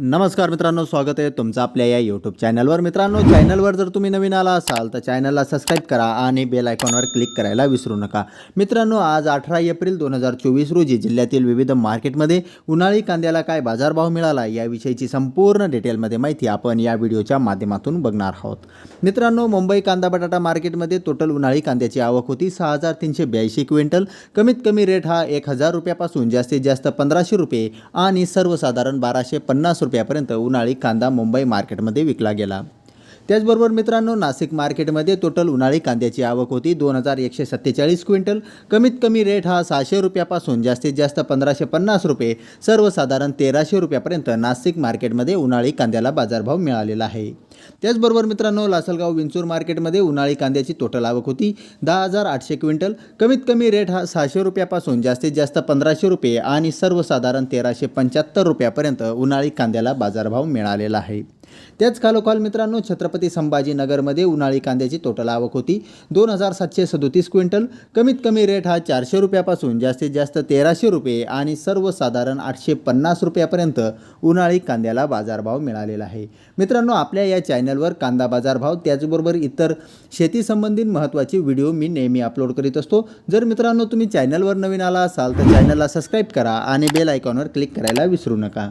नमस्कार मित्रांनो स्वागत आहे तुमचं आपल्या या यूट्यूब चॅनलवर मित्रांनो चॅनलवर जर तुम्ही नवीन आला असाल तर चॅनलला सबस्क्राईब करा आणि बेल आयकॉनवर क्लिक करायला विसरू नका. मित्रांनो आज अठरा एप्रिल दोन हजार चोवीस रोजी जिल्ह्यातील विविध मार्केटमध्ये उन्हाळी कांद्याला काय बाजारभाव मिळाला याविषयीची संपूर्ण डिटेलमध्ये माहिती आपण या व्हिडिओच्या माध्यमातून बघणार आहोत. मित्रांनो मुंबई कांदा बटाटा मार्केटमध्ये टोटल उन्हाळी कांद्याची आवक होती सहा हजार तीनशे ब्याऐंशी क्विंटल. कमीत कमी रेट हा एक हजार रुपयापासून जास्तीत जास्त पंधराशे रुपये आणि सर्वसाधारण बाराशे पन्नास रुपयापर्यंत उन्हाळी कांदा मुंबई मार्केटमध्ये विकला गेला. त्याचबरोबर मित्रांनो नाशिक मार्केटमध्ये टोटल उन्हाळी कांद्याची आवक होती. दोन हजार एकशे सत्तेचाळीस क्विंटल. कमीत कमी रेट हा सहाशे रुपयापासून जास्तीत जास्त पंधराशे पन्नास रुपये. सर्वसाधारण तेराशे रुपयापर्यंत नाशिक मार्केटमध्ये उन्हाळी कांद्याला बाजारभाव मिळालेला आहे. त्याचबरोबर मित्रांनो लासलगाव विंचूर मार्केटमध्ये उन्हाळी कांद्याची टोटल आवक होती. दहा हजार आठशे क्विंटल. कमीत कमी रेट हा सहाशे रुपयापासून जास्तीत जास्त पंधराशे रुपये आणि सर्वसाधारण तेराशे पंच्याहत्तर रुपयापर्यंत उन्हाळी कांद्याला बाजारभाव मिळालेला आहे. त्याच खालोखाल मित्रांनो छत्रपती संभाजीनगरमध्ये उन्हाळी कांद्याची टोटल आवक होती. दोन हजार सातशे सदोतीस क्विंटल. कमीत कमी रेट हा चारशे रुपयापासून जास्तीत जास्त तेराशे रुपये आणि सर्वसाधारण आठशे पन्नास रुपयापर्यंत उन्हाळी कांद्याला बाजारभाव मिळालेला आहे. मित्रांनो आपल्या या चॅनलवर कांदा बाजारभाव त्याचबरोबर इतर शेतीसंबंधित महत्त्वाचे व्हिडिओ मी नेहमी अपलोड करीत असतो. जर मित्रांनो तुम्ही चॅनलवर नवीन आला असाल तर चॅनलला सबस्क्राईब करा आणि बेल आयकॉनवर क्लिक करायला विसरू नका.